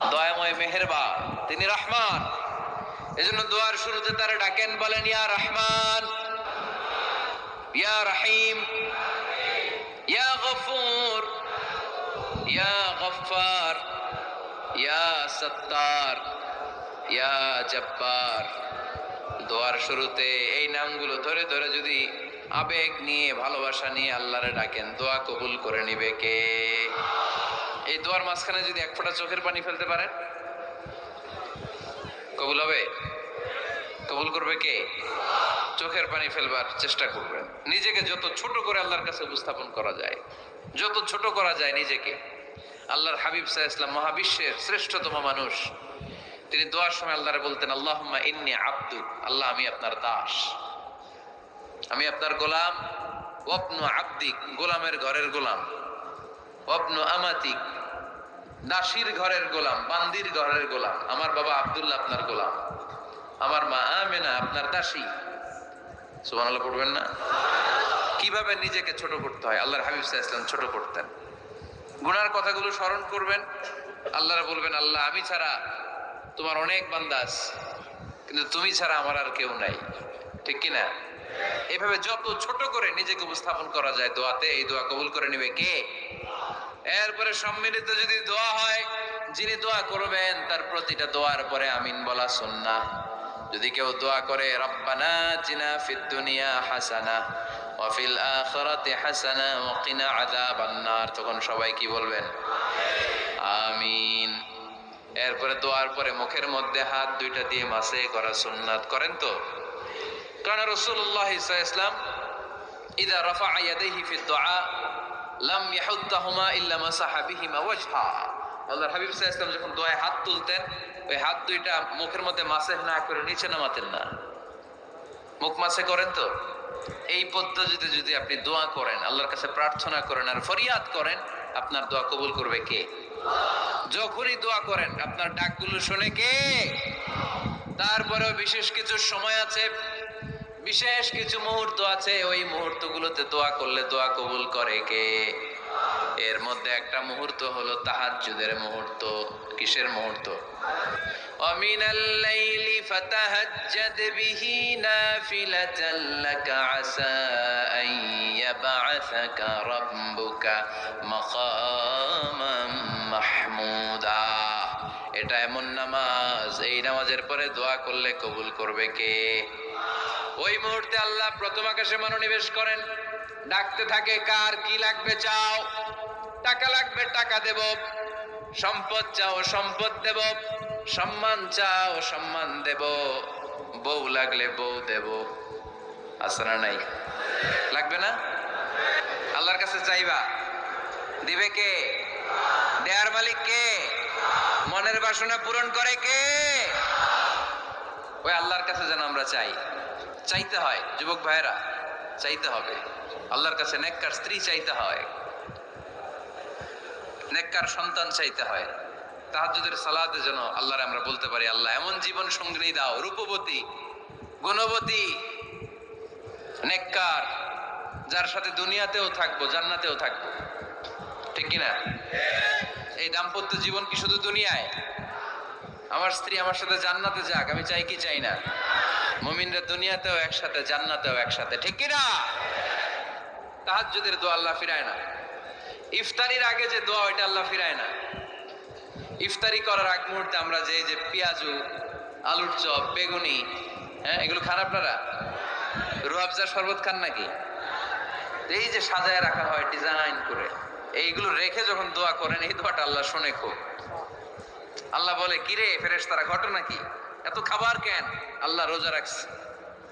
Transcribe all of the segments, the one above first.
দয়াময় মেহেরবান, তিনি রহমান। এজন্য দোয়ার শুরুতে তারা ডাকেন, বলেন, ইয়া রহমান, ইয়া রহিম, ইয়া গফুর, ইয়া গফফার, ইয়া সত্তার, ইয়া জব্বার। দোয়ার শুরুতে এই নামগুলো ধরে ধরে যদি আবেগ নিয়ে, ভালোবাসা নিয়ে আল্লাহরে ডাকেন, দোয়া কবুল করে নিবে কে? এই দোয়ার মাঝখানে যদি এক ফোঁটা চোখের পানি ফেলতে পারেন, কবুল হবে? কবুল করবে কে? চোখের পানি ফেলবার চেষ্টা করবেন। নিজেকে যত ছোট করে আল্লাহর কাছে উপস্থাপন করা যায়, যত ছোট করা যায় নিজেকে। আল্লাহর হাবিব সাহা ইসলাম মহাবিশ্বের শ্রেষ্ঠতম মানুষ। তিনি দোয়ার সময় আল্লাহরে বলতেন, আল্লাহুম্মা ইন্নি আব্দু আল্লাহ আমি আপনার দাস। আমি আপনার গোলাম। আব্দিক, গোলামের ঘরের গোলাম। ওপনু আমাতিক দাসির ঘরের গোলাম, বান্দির ঘরের গোলাম, আমার বাবা আব্দুল্লাহ আপনার গোলাম, আমার মা আমেনা আপনার দাসী। সুবহানাল্লাহ পড়বেন না? কীভাবে নিজেকে ছোট করতে হয়? আল্লাহর হাবিব আলাইহি ছোট করতেন। গুনার কথাগুলো স্মরণ করবেন। আল্লাহরা বলবেন, আল্লাহ, আমি ছাড়া তোমার অনেক বান্দাস কিন্তু তুমি ছাড়া আমার আর কেউ নাই। ঠিক কি না? এভাবে যত ছোট করে নিজেকে উপস্থাপন করা যায়, দোয়াতে এই দোয়া কবুল করে নেবে কে? এরপরে সম্মিলিত যদি দোয়া হয়, যিনি দোয়া করবেন, তার প্রতিটা দোয়ার পরে আমিন বলা সুন্নাহ। যদি কেউ দোয়া করে, রব্বানা জিনা ফিদ দুনিয়া হাসানা, ওয়া ফিল আখিরাতি হাসানা, ওয়া কিনা আযাবান নার তখন সবাই কি বলবেন? আমিন। এরপরে দোয়ার পরে মুখের মধ্যে হাত দুইটা দিয়ে মাসে করা সুন্নাত করেন তো? কারণ রাসূলুল্লাহ ইসলাম ইদা রাফা ইয়াদাইহি ফি দুআ লাম ইয়াহুদ্দাহুমা ইল্লা মাসাহা বিহিমা ওয়াজহা। আল্লাহর হাবিব সাল্লাল্লাহু যখন দোয়ায় হাত তুলতেন, ওই হাত দুইটা মুখের মধ্যে মাসেহ না করে নিচে নামাতেন না। মুখ মাসে করেন তো? এই পদ্ধতিতে যদি আপনি দোয়া করেন, আল্লাহর কাছে প্রার্থনা করেন আর ফরিয়াদ করেন, আপনার দোয়া কবুল করবে কে? যখনই দোয়া করেন, আপনার ডাকগুলো শুনে কে? তারপরেও বিশেষ কিছু সময় আছে বিশেষ কিছু মুহূর্ত আছে ওই মুহূর্তগুলোতে দোয়া করলে দোয়া কবুল করে কে এর মধ্যে একটা মুহূর্ত হলো তাহাজ্জুদের মুহূর্ত কিসের মুহূর্ত ومن الليل فتهجد به نافلة لك عسى أن يبعثك ربك مقاما محمودا এটা এমন নামাজ এই নামাজের পরে দোয়া করলে কবুল করবে কে ওই মুহূর্তে আল্লাহ প্রথম আকাশে মনোনিবেশ করেন। ডাকতে থাকে, কার কি লাগবে চাও? টাকা লাগবে, টাকা দেব। সম্পদ চাও, সম্পদ দেব। সম্মান চাও, সম্মান দেব। বউ লাগলে বউ দেব। আসনা নাই? লাগবে না? আল্লাহর কাছে চাইবা। দিবে কে? দেয়ার মালিক কে? মনের বাসনা পূরণ করে কে? ওই আল্লাহর কাছে যেন আমরা চাই। চাইতে হয়, যুবক ভাইরা চাইতে হবে। আল্লাহর কাছে নেককার স্ত্রী চাইতে হয়। নেককার সন্তান চাইতে হয়। তাহাজুদের সালাতে যেন আল্লাহরে আমরা বলতে পারি, আল্লাহ, এমন জীবন সঙ্গিনী দাও, রূপবতী, গুণবতী, নেককার, যার সাথে দুনিয়াতেও থাকব, জান্নাতেও থাকব। ঠিক কিনা এই দাম্পত্য জীবন কি শুধু দুনিয়ায়? আমার স্ত্রী আমার সাথে জান্নাতে যাক, আমি চাই কি চাই না? মুমিনরা দুনিয়াতেও একসাথে, জান্নাতেও একসাথে। ঠিক কিনা তাহাজ্জুদের দোয়া আল্লাহ ফিরায় না। ইফতারির আগে যে দোয়া, ওইটা আল্লাহ ফিরায় না। ইফতারি করার আগ মুহূর্তে আমরা যে যে পেঁয়াজু, আলুর চপ, বেগুনি হ্যাঁ এগুলো খান আপনারা রুয়াবজা শরবত খান নাকি? এই যে সাজায় রাখা হয় ডিজাইন করে, এইগুলো রেখে যখন দোয়া করেন, এই দোয়াটা আল্লাহ শুনে খুব। আল্লাহ বলে কিরে ফেরেস তারা ঘটনা কি? এত খাবার কেন? আল্লাহ রোজা রাখছে।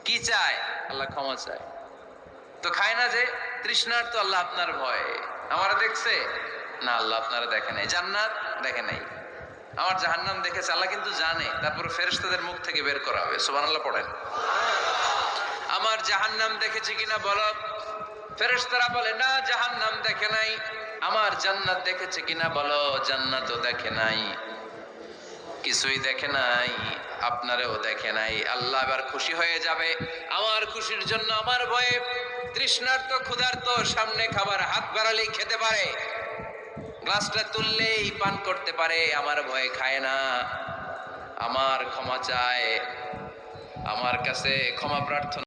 কি চায়? আল্লাহ ক্ষমা চায়। তো খায় না যে তৃষ্ণার তো আল্লাহ আপনার ভয়। আমার দেখছে? না, আল্লাহ আপনারা দেখে নাই। জান্নাত দেখে নাই। আমার জাহান্নাম দেখেছে, আল্লাহ কিন্তু জানে। তারপরে ফেরেশতাদের মুখ থেকে বের করা হবে। সুবহানাল্লাহ, পড়েন। আমার জাহান্নাম দেখেছে কিনা বলো? ফেরেশতারা বলে, না, জাহান্নাম দেখে নাই। আমার জান্নাত দেখেছে কিনা বলো? জান্নাতও দেখে নাই। কিছুই দেখে নাই। আপনারেও দেখে নাই। আল্লাহ এবার খুশি হয়ে যাবে। আমার খুশির জন্য আমার ভয়ে তৃষ্ণার্ত, ক্ষুধার্ত, সামনে খাবার হাত বাড়ালেই খেতে পারে। গ্লাসটা তুললেই পান করতে পারে, আমার ভয়ে খায় না। আমার ক্ষমা চায়। আমার কাছে ক্ষমা প্রার্থনা